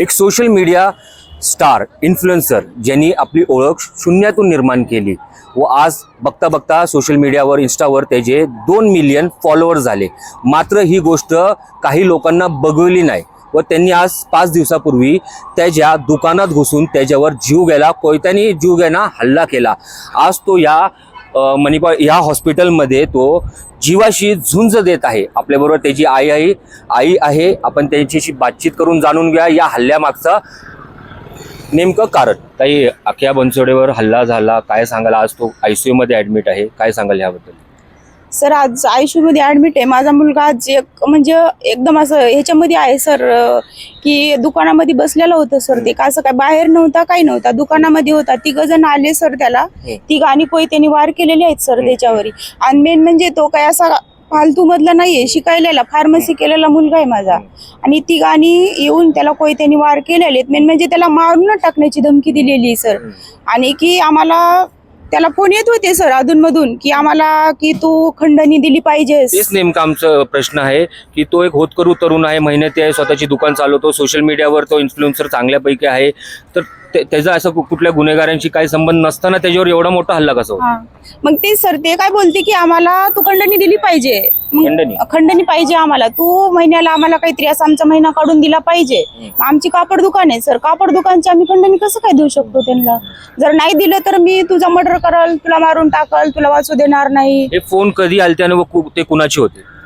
एक social media star influencer ज्यांनी आपली ओळख शून्यातून निर्माण केली. व आज बघता बघता सोशल मीडियावर इन्स्टावर त्याचे दोन मिलियन फॉलोअर झाले. मात्र ही गोष्ट काही लोकांना बघवली नाही. व त्यांनी आज पाच दिवसापूर्वी त्याच्या दुकानात घुसून त्याच्यावर जीव गेला कोयत्याने जीव घेणा हल्ला केला. आज तो या मणिपाळ ह्या हॉस्पिटलमध्ये तो जीवाशी झुंज देत आहे. आपल्याबरोबर त्याची आई आहे. आई आहे. आपण त्यांच्याशी बातचीत करून जाणून घ्या या हल्ल्यामागचा नेमकं कारण. काही अख्या बनसोडेवर हल्ला झाला. काय सांगायला आज तो आय सी यूमध्ये ॲडमिट आहे. काय सांगाल याबद्दल सर आज आयुष्यमध्ये ऍडमिट आहे. माझा मुलगा आज एक म्हणजे एकदम असं ह्याच्यामध्ये आहे सर की दुकानामध्ये बसलेला होतं सर ते. का असं काय? बाहेर नव्हता काही नव्हता. दुकानामध्ये होता. तिघ जण आले सर त्याला. ती गाणी कोई त्यांनी वार केलेली आहेत सर त्याच्यावरी. आणि मेन म्हणजे तो काय असा फालतू मधला नाहीये. शिकायलेला फार्मसी केलेला मुलगा आहे माझा. आणि ती गाणी येऊन त्याला कोई त्यांनी वार केलेले आहेत. मेन म्हणजे त्याला मारून टाकण्याची धमकी दिलेली आहे सर. आणि की आम्हाला त्याला फोन येत होते सर अधूनमधून की आम्हाला की तू खंडणी दिली पाहिजे तेच नेमका आमचं प्रश्न आहे की तो एक होतकरू तरुण आहे मेहनती आहे स्वतःची दुकान चालवतो सोशल मीडियावर तो इन्फ्लुएन्सर चांगल्यापैकी आहे. तर त्याचा असं कुठल्या गुन्हेगारांशी काही संबंध नसताना त्याच्यावर एवढा मोठा हल्ला कसा होता? हा. मग ते सर ते काय बोलते की आम्हाला तू खंडणी दिली पाहिजे. मग खंडणी? खंडणी पाहिजे आम्हाला. तू महिन्याला आम्हाला काहीतरी असा आमचा महिना काढून दिला पाहिजे. मग आमची कापड दुकान आहे सर. कापड दुकानची आम्ही खंडणी कसं काय देऊ शकतो त्यांना? जर नाही दिलं तर मी तुझा मर्डर करल तुला मारून टाकल तुला वाचू देणार नाही. हे फोन कधी आलते आणि व कु- ते कुणाचे होते?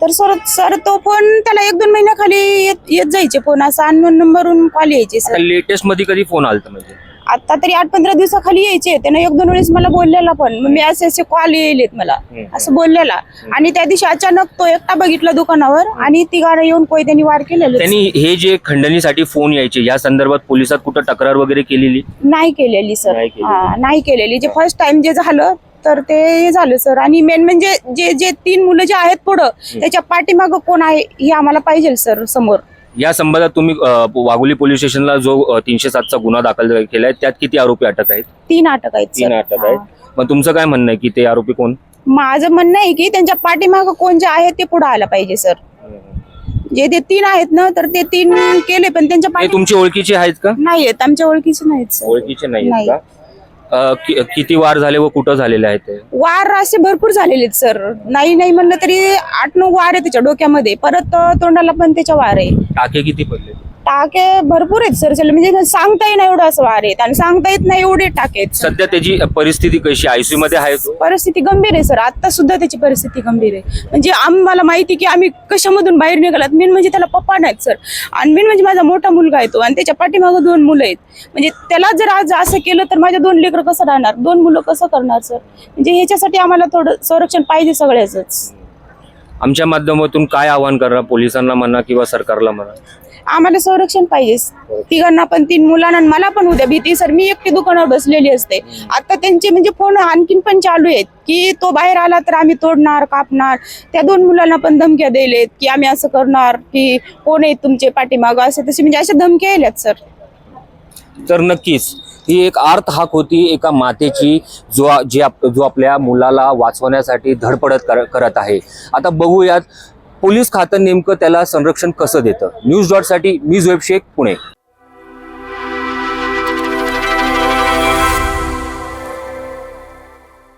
तर सर सर तो फोन त्याला एक दोन महिन्याखाली येत येत जायचे फोन असा अननोन नंबरवरून कॉल यायचे सर. लेटेस्टमध्ये कधी फोन आलता म्हणजे? आता तरी आठ पंधरा दिवसाखाली यायचे. त्यानं एक दोन वेळेस मला बोललेला पण. मग मी असे असे कॉल येईलेत मला. असं बोललेला. आणि त्या दिवशी अचानक तो एकटा बघितला दुकानावर आणि ती गाणं येऊन कोई त्यांनी वार केलेले त्यांनी हे जे खंडणीसाठी फोन यायचे या संदर्भात पोलिसात कुठं तक्रार वगैरे केलेली? नाही केलेली सर. नाही केलेली. हा नाही केलेली. जे फर्स्ट टाइम जे झालं तर ते झालं सर आणि मेन म्हणजे जे जे तीन मुलं जे आहेत पुढं त्याच्या पाठीमागं कोण आहे हे आम्हाला पाहिजे सर समोर. या संबंधात तुम्ही अ, वाघोली पोलीस स्टेशनला जो तीनशे सातचा गुन्हा दाखल केलाय त्यात किती आरोपी अटक आहेत? तीन अटक आहेत तीन सर अटक आहेत. मग तुमचं काय म्हणणं आहे की ते आरोपी कोण? माझं म्हणणं आहे की त्यांच्या पाठीमागं कोण जे आहे ते पुढे आलं पाहिजे सर जे ते तीन आहेत ना तर ते तीन केले पण त्यांच्या पाठी तुमची ओळखीचे आहेत का? नाही आहेत आमच्या ओळखीचे नाहीत सर ओळखीचे नाही. का? अ, कि- किती वार झाले व कुठं झालेले आहेत ते? वार असे भरपूर झालेले आहेत सर. नाही नाही म्हणलं तरी आठ नऊ वार आहे त्याच्या डोक्यामध्ये. परत अं, तोंडाला पण त्याच्या वार आहे. टाके किती पडले? टाके भरपूर आहेत सर. त्याला म्हणजे सांगता येईल एवढं असं वार. आहेत आणि सांगता येत नाही एवढे टाके आहेत सर. सध्या त्याची परिस्थिती कशी आयसीयू मध्ये आहे तो? परिस्थिती गंभीर आहे सर. आता सुद्धा त्याची परिस्थिती गंभीर आहे. म्हणजे आम्हाला माहिती की आम्ही कशामधून बाहेर निघालात? मेन म्हणजे त्याला पप्पा नाहीत सर. आणि मेन म्हणजे माझा मोठा मुलगा आहे तो. आणि त्याच्या पाठीमागं दोन मुलं आहेत. म्हणजे त्याला जर आज असं केलं तर माझ्या दोन लेकरं कसं राहणार? दोन मुलं कसं करणार सर? म्हणजे ह्याच्यासाठी आम्हाला थोडं संरक्षण पाहिजे सगळ्याच आमच्या माध्यमातून काय आवाहन करणार पोलिसांना म्हणा किंवा सरकारला म्हणा? आम्हाला संरक्षण पाहिजे. तिघांना पण तीन मुलांना आणि मला पण उद्या भीती सर मी एकटी दुकानावर बसलेली असते. आता त्यांचे म्हणजे फोन आणखीन पण चालू आहेत की तो बाहेर आला तर आम्ही तोडणार कापणार. त्या दोन मुलांना पण धमक्या दिलेत की आम्ही असं करणार की कोण आहेत तुमचे पाठीमागं? असं तसे म्हणजे अशा धमक्या आल्यात सर. तर नक्कीच ही एक आर्त हाक होती एका मातेची जो जी आप, जो आपल्या मुलाला वाचवण्यासाठी धडपडत कर, करत आहे. आता बघूयात पोलीस खातं नेमकं त्याला संरक्षण कसं देतं? न्यूज डॉटसाठी मी जोएब शेख पुणे.